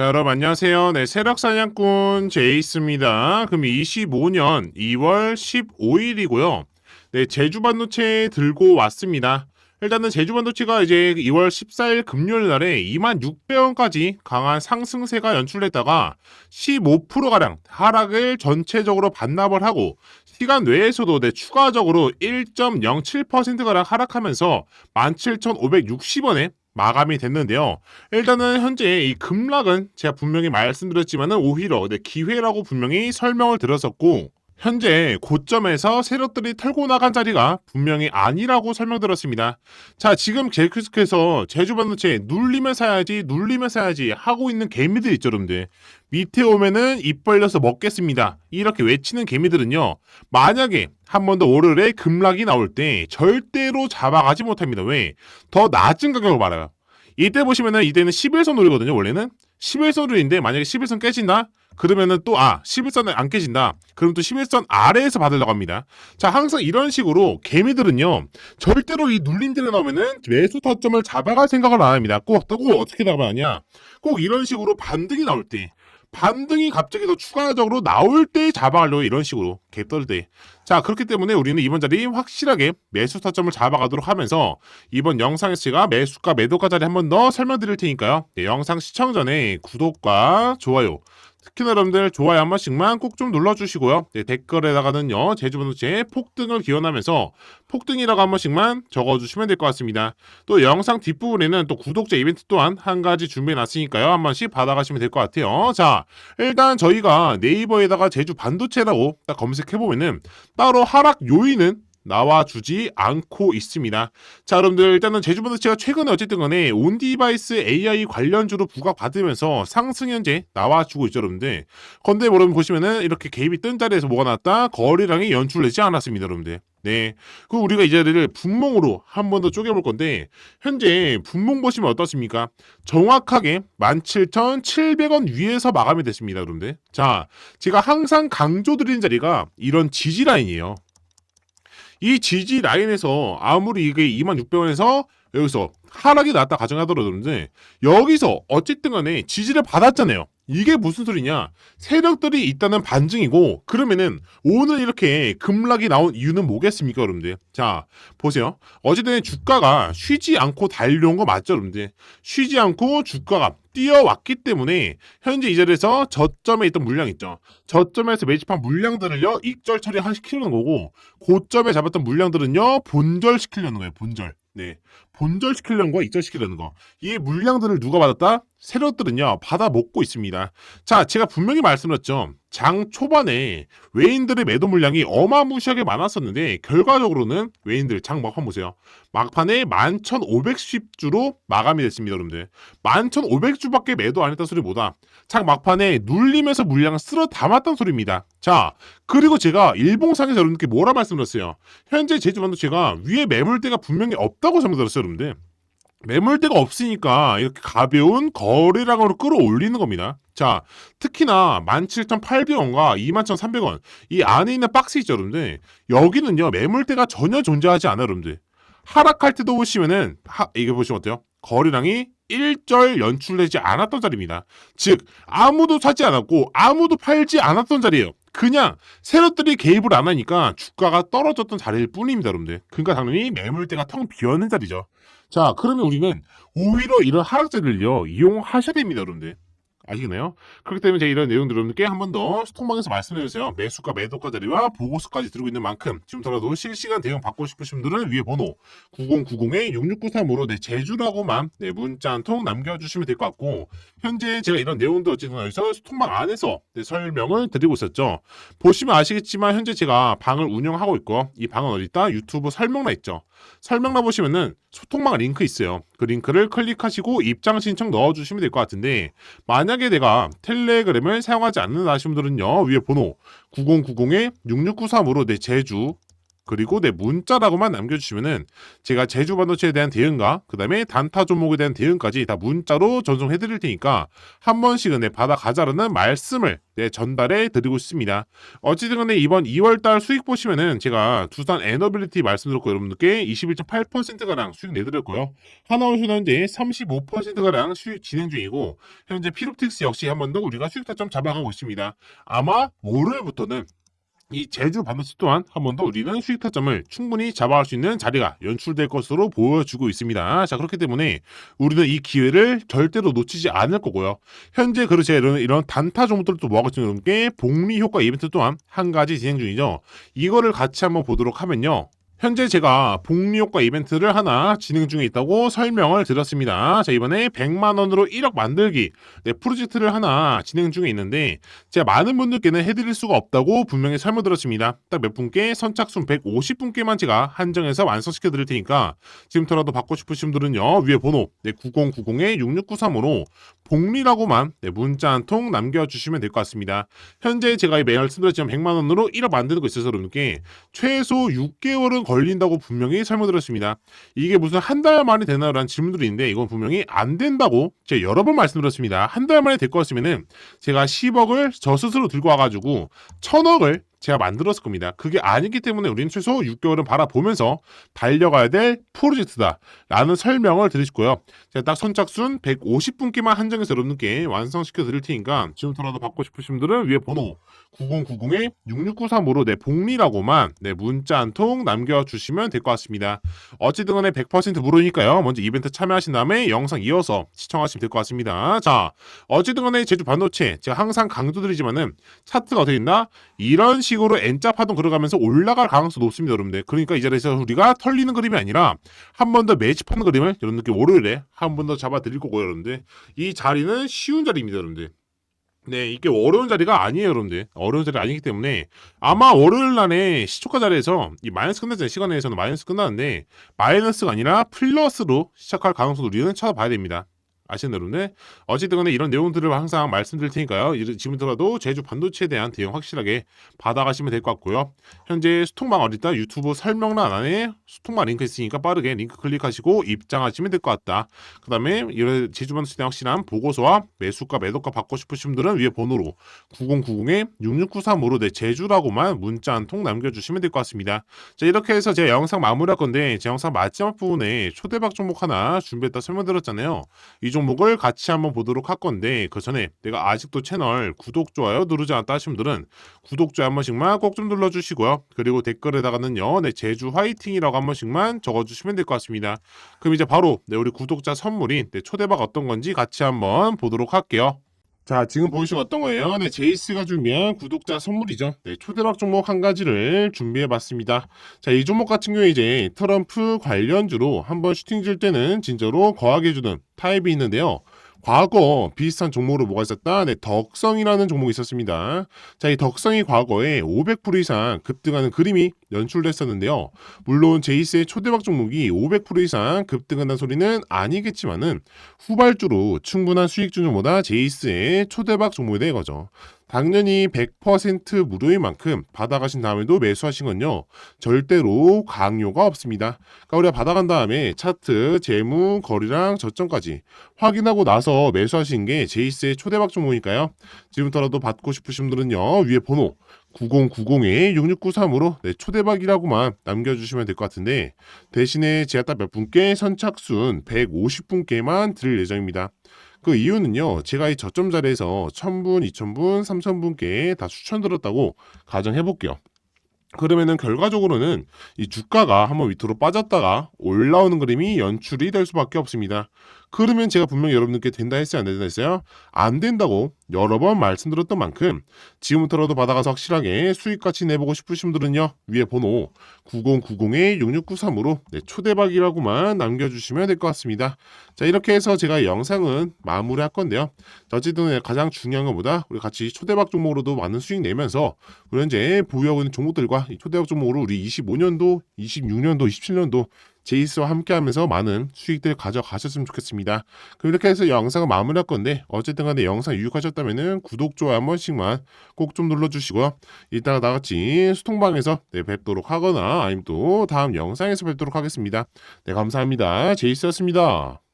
자, 여러분 안녕하세요. 네, 세력 사냥꾼 제이스입니다. 그럼 25년 2월 15일이고요. 네, 제주 반도체 들고 왔습니다. 일단은 제주 반도체가 이제 2월 14일 금요일 날에 26,600원까지 강한 상승세가 연출됐다가 15%가량 하락을 전체적으로 반납을 하고 시간 외에서도 네, 추가적으로 1.07%가량 하락하면서 17,560원에 마감이 됐는데요. 일단은 현재 이 급락은 제가 분명히 말씀드렸지만은 오히려 네, 기회라고 분명히 설명을 드렸었고 현재 고점에서 세력들이 털고 나간 자리가 분명히 아니라고 설명드렸습니다. 자, 지금 계속해서 제주 반도체 눌리면 사야지, 눌리면 사야지 하고 있는 개미들 있죠, 여러분들. 밑에 오면은 입 벌려서 먹겠습니다. 이렇게 외치는 개미들은요, 만약에 한 번더 월요일에 급락이 나올 때 절대로 잡아가지 못합니다. 왜? 더 낮은 가격을 말아요. 이때 보시면은 이때는 11선 노리거든요, 원래는. 11선 노리인데 만약에 11선 깨진다? 그러면은 또, 아, 11선은 안 깨진다. 그럼 또 11선 아래에서 받으려고 합니다. 자, 항상 이런 식으로 개미들은요, 절대로 이 눌림들에 나오면은 매수 타점을 잡아갈 생각을 안 합니다. 꼭, 또 어떻게 나가냐? 꼭 이런 식으로 반등이 나올 때, 반등이 갑자기 더 추가적으로 나올 때 잡아가려고 이런 식으로 갭떨 때. 자 그렇기 때문에 우리는 이번 자리 확실하게 매수 타점을 잡아가도록 하면서 이번 영상에서 제가 매수가 매도가 자리 한 번 더 설명드릴 테니까요. 네, 영상 시청 전에 구독과 좋아요 특히나 여러분들 좋아요 한 번씩만 꼭 좀 눌러주시고요. 네, 댓글에다가는요 제주반도체 폭등을 기원하면서 폭등이라고 한 번씩만 적어주시면 될 것 같습니다. 또 영상 뒷부분에는 또 구독자 이벤트 또한 한 가지 준비해놨으니까요 한 번씩 받아가시면 될 것 같아요. 자 일단 저희가 네이버에다가 제주 반도체라고 딱 검색해보면은 따로 하락 요인은 나와주지 않고 있습니다. 자, 여러분들 일단은 제주반도체가 최근에 어쨌든 간에 온 디바이스 AI 관련주로 부각받으면서 상승 현재 나와주고 있죠, 여러분들. 건데 여러분 보시면은 이렇게 개입이 뜬 자리에서 뭐가 나왔다? 거래량이 연출되지 않았습니다, 여러분들. 네. 그 우리가 이 자리를 분몽으로 한 번 더 쪼개볼 건데 현재 분몽 보시면 어떻습니까? 정확하게 17,700원 위에서 마감이 됐습니다, 여러분들. 자, 제가 항상 강조드리는 자리가 이런 지지 라인이에요. 이 지지 라인에서 아무리 이게 2600원에서 여기서 하락이 났다 가정하더라도 여기서 어쨌든 간에 지지를 받았잖아요. 이게 무슨 소리냐? 세력들이 있다는 반증이고 그러면은 오늘 이렇게 급락이 나온 이유는 뭐겠습니까, 여러분들? 자, 보세요. 어쨌든 주가가 쉬지 않고 달려온 거 맞죠, 여러분들? 쉬지 않고 주가가 뛰어왔기 때문에 현재 이 자리에서 저점에 있던 물량 있죠. 저점에서 매집한 물량들을요 익절 처리시키려는 거고 고점에 잡았던 물량들은요 본절 시키려는 거예요. 본절. 네. 본절시키려는 거, 익절시키려는 거. 이 물량들을 누가 받았다? 세력들은요, 받아 먹고 있습니다. 자, 제가 분명히 말씀드렸죠. 장 초반에 외인들의 매도 물량이 어마무시하게 많았었는데, 결과적으로는 외인들 장 막판 보세요. 막판에 11,510주로 마감이 됐습니다, 여러분들. 11,500주밖에 매도 안 했다는 소리 보다. 장 막판에 눌리면서 물량을 쓸어 담았다는 소리입니다. 자, 그리고 제가 일봉상에서 여러분께 뭐라 말씀드렸어요? 현재 제주반도체가 위에 매물대가 분명히 없다고 설명드렸어요, 여러분들. 매물대가 없으니까 이렇게 가벼운 거래량으로 끌어올리는 겁니다. 자, 특히나 17,800원과 21,300원 이 안에 있는 박스 있죠, 여러분들. 여기는요, 매물대가 전혀 존재하지 않아요, 여러분들. 하락할 때도 보시면은 하, 이게 보시면 어때요? 거래량이 1절 연출되지 않았던 자리입니다. 즉 아무도 사지 않았고 아무도 팔지 않았던 자리예요. 그냥 세력들이 개입을 안 하니까 주가가 떨어졌던 자리일 뿐입니다, 여러분들. 그러니까 당연히 매물대가 텅 비었는 자리죠. 자, 그러면 우리는 오히려 이런 하락자들을요 이용하셔야 됩니다, 여러분들. 아시겠나요? 그렇기 때문에 제가 이런 내용들 여러분께 한번더 스톡방에서 말씀해 주세요. 매수가 매도가 자리와 보고서까지 들고 있는 만큼 지금더라도 실시간 대응 받고 싶으신 분들은 위에 번호 9090-6693으로 내 제주라고만 네, 문자 한 통 남겨주시면 될 것 같고 현재 제가 이런 내용들 어쨌든 여기서 스톡방 안에서 네, 설명을 드리고 있었죠. 보시면 아시겠지만 현재 제가 방을 운영하고 있고 이 방은 어디 있다? 유튜브 설명란 있죠. 설명란 보시면은 소통방 링크 있어요. 그 링크를 클릭하시고 입장 신청 넣어주시면 될 것 같은데 만약 에 내가 텔레그램을 사용하지 않는다 하시는 분들은요 위에 번호 9090에 6693으로 내 제주 그리고 내 문자라고만 남겨주시면은 제가 제주 반도체에 대한 대응과 그 다음에 단타 종목에 대한 대응까지 다 문자로 전송해 드릴 테니까 한 번씩은 내 받아가자라는 말씀을 네, 전달해 드리고 있습니다. 어찌든 간에 이번 2월달 수익 보시면은 제가 두산 에너빌리티 말씀드렸고 여러분들께 21.8%가량 수익 내드렸고요. 하나원수는 현재 35%가량 수익 진행 중이고 현재 피롭틱스 역시 한 번 더 우리가 수익 타점 잡아가고 있습니다. 아마 월요일부터는 이 제주 반도체 또한 한 번 더 우리는 수익 타점을 충분히 잡아갈 수 있는 자리가 연출될 것으로 보여주고 있습니다. 자 그렇기 때문에 우리는 이 기회를 절대로 놓치지 않을 거고요. 현재 그렇지 이런, 이런 단타 종목들을 또 모아가지고 여러분께 복리 효과 이벤트 또한 한 가지 진행 중이죠. 이거를 같이 한번 보도록 하면요. 현재 제가 복리 효과 이벤트를 하나 진행 중에 있다고 설명을 드렸습니다. 자, 이번에 100만 원으로 1억 만들기 네, 프로젝트를 하나 진행 중에 있는데 제가 많은 분들께는 해드릴 수가 없다고 분명히 설명드렸습니다. 딱 몇 분께 선착순 150분께만 제가 한정해서 완성시켜 드릴 테니까 지금부터라도 받고 싶으신 분들은요. 위에 번호 네, 9090-6693으로 복리라고만 네, 문자 한 통 남겨주시면 될 것 같습니다. 현재 제가 이 매일 말씀드렸지만 100만 원으로 1억 만드는 거 있어서 여러분께 최소 6개월은 걸린다고 분명히 설명드렸습니다. 이게 무슨 한 달 만에 되나라는 질문들이 있는데 이건 분명히 안 된다고 제가 여러 번 말씀드렸습니다. 한 달 만에 될 것 같으면은 제가 10억을 저 스스로 들고 와가지고 1000억을 제가 만들었을 겁니다. 그게 아니기 때문에 우리는 최소 6개월은 바라보면서 달려가야 될 프로젝트다. 라는 설명을 드리시고요. 제가 딱 선착순 150분께만 한정해서 여러분께 완성시켜 드릴 테니까 지금부터라도 받고 싶으신 분들은 위에 번호 9090-6693으로 내 복리라고만 내 문자 한 통 남겨주시면 될 것 같습니다. 어찌든 간에 100% 무료니까요. 먼저 이벤트 참여하신 다음에 영상 이어서 시청하시면 될 것 같습니다. 자, 어찌든 간에 제주 반도체 제가 항상 강조드리지만은 차트가 어떻게 있나? 이런 식 으로 N자 파동 걸어가면서 올라갈 가능성이 높습니다, 여러분들. 그러니까 이 자리에서 우리가 털리는 그림이 아니라 한 번 더 매집하는 그림을 여러분들께 월요일에 한 번 더 잡아드릴 거고요, 여러분들. 이 자리는 쉬운 자리입니다, 여러분들. 네, 이게 어려운 자리가 아니에요, 여러분들. 어려운 자리 아니기 때문에 아마 월요일 날에 시초가 자리에서 이 마이너스 끝났잖아요. 시간에서는 마이너스 끝났는데 마이너스가 아니라 플러스로 시작할 가능성을 우리는 찾아봐야 됩니다. 아시는 여러분들 어쨌든 간에 이런 내용들을 항상 말씀드릴 테니까요. 지금부터라도 제주 반도체에 대한 대응 확실하게 받아가시면 될 것 같고요. 현재 수통방 어디다 유튜브 설명란 안에 수통방 링크 있으니까 빠르게 링크 클릭하시고 입장하시면 될 것 같다. 그 다음에 이런 제주 반도체에 대한 확실한 보고서와 매수가 매도가 받고 싶으신 분들은 위에 번호로 9090-6693으로 내 제주라고만 문자 한 통 남겨주시면 될 것 같습니다. 자 이렇게 해서 제가 영상 마무리할 건데 제 영상 마지막 부분에 초대박 종목 하나 준비했다 설명드렸잖아요. 이종 목을 같이 한번 보도록 할 건데 그 전에 내가 아직도 채널 구독 좋아요 누르지 않았다 하신 분들은 구독 좋아요 한 번씩만 꼭 좀 눌러주시고요. 그리고 댓글에다가는요 내 제주 화이팅이라고 한 번씩만 적어주시면 될 것 같습니다. 그럼 이제 바로 네, 우리 구독자 선물인 네, 초대박 어떤 건지 같이 한번 보도록 할게요. 자, 지금 보시면 어떤 거예요? 네, 제이스가 준비한 구독자 선물이죠. 네, 초대박 종목 한 가지를 준비해 봤습니다. 자, 이 종목 같은 경우에 이제 트럼프 관련주로 한번 슈팅 줄 때는 진짜로 거하게 주는 타입이 있는데요. 과거 비슷한 종목으로 뭐가 있었다? 네, 덕성이라는 종목이 있었습니다. 자, 이 덕성이 과거에 500% 이상 급등하는 그림이 연출됐었는데요. 물론 제이스의 초대박 종목이 500% 이상 급등한다는 소리는 아니겠지만은 후발주로 충분한 수익 준정보다 제이스의 초대박 종목이 된 거죠. 당연히 100% 무료인 만큼 받아가신 다음에도 매수하신 건요. 절대로 강요가 없습니다. 그러니까 우리가 받아간 다음에 차트, 재무, 거리랑 저점까지 확인하고 나서 매수하신 게 제이스의 초대박 종목이니까요. 지금부터라도 받고 싶으신 분들은요. 위에 번호 9090-6693으로 네, 초대박이라고만 남겨주시면 될 것 같은데 대신에 제가 딱 몇 분께 선착순 150분께만 드릴 예정입니다. 그 이유는요, 제가 이 저점 자리에서 1000분, 2000분, 3000분께 다 추천드렸다고 가정해 볼게요. 그러면은 결과적으로는 이 주가가 한번 밑으로 빠졌다가 올라오는 그림이 연출이 될 수밖에 없습니다. 그러면 제가 분명히 여러분들께 된다 했어요, 안 된다 했어요? 안 된다고 여러 번 말씀드렸던 만큼 지금부터라도 받아가서 확실하게 수익같이 내보고 싶으신 분들은요, 위에 번호 9090-6693으로 네, 초대박이라고만 남겨주시면 될 것 같습니다. 자, 이렇게 해서 제가 영상은 마무리할 건데요. 자, 어쨌든 가장 중요한 것보다 우리 같이 초대박 종목으로도 많은 수익 내면서 우리 현재 보유하고 있는 종목들과 이 초대박 종목으로 우리 25년도, 26년도, 27년도 제이스와 함께하면서 많은 수익들 가져가셨으면 좋겠습니다. 그럼 이렇게 해서 영상을 마무리할 건데 어쨌든 간에 영상 유익하셨다면 구독, 좋아요 한 번씩만 꼭 좀 눌러주시고요. 이따가 나같이 수통방에서 네, 뵙도록 하거나 아니면 또 다음 영상에서 뵙도록 하겠습니다. 네 감사합니다. 제이스였습니다.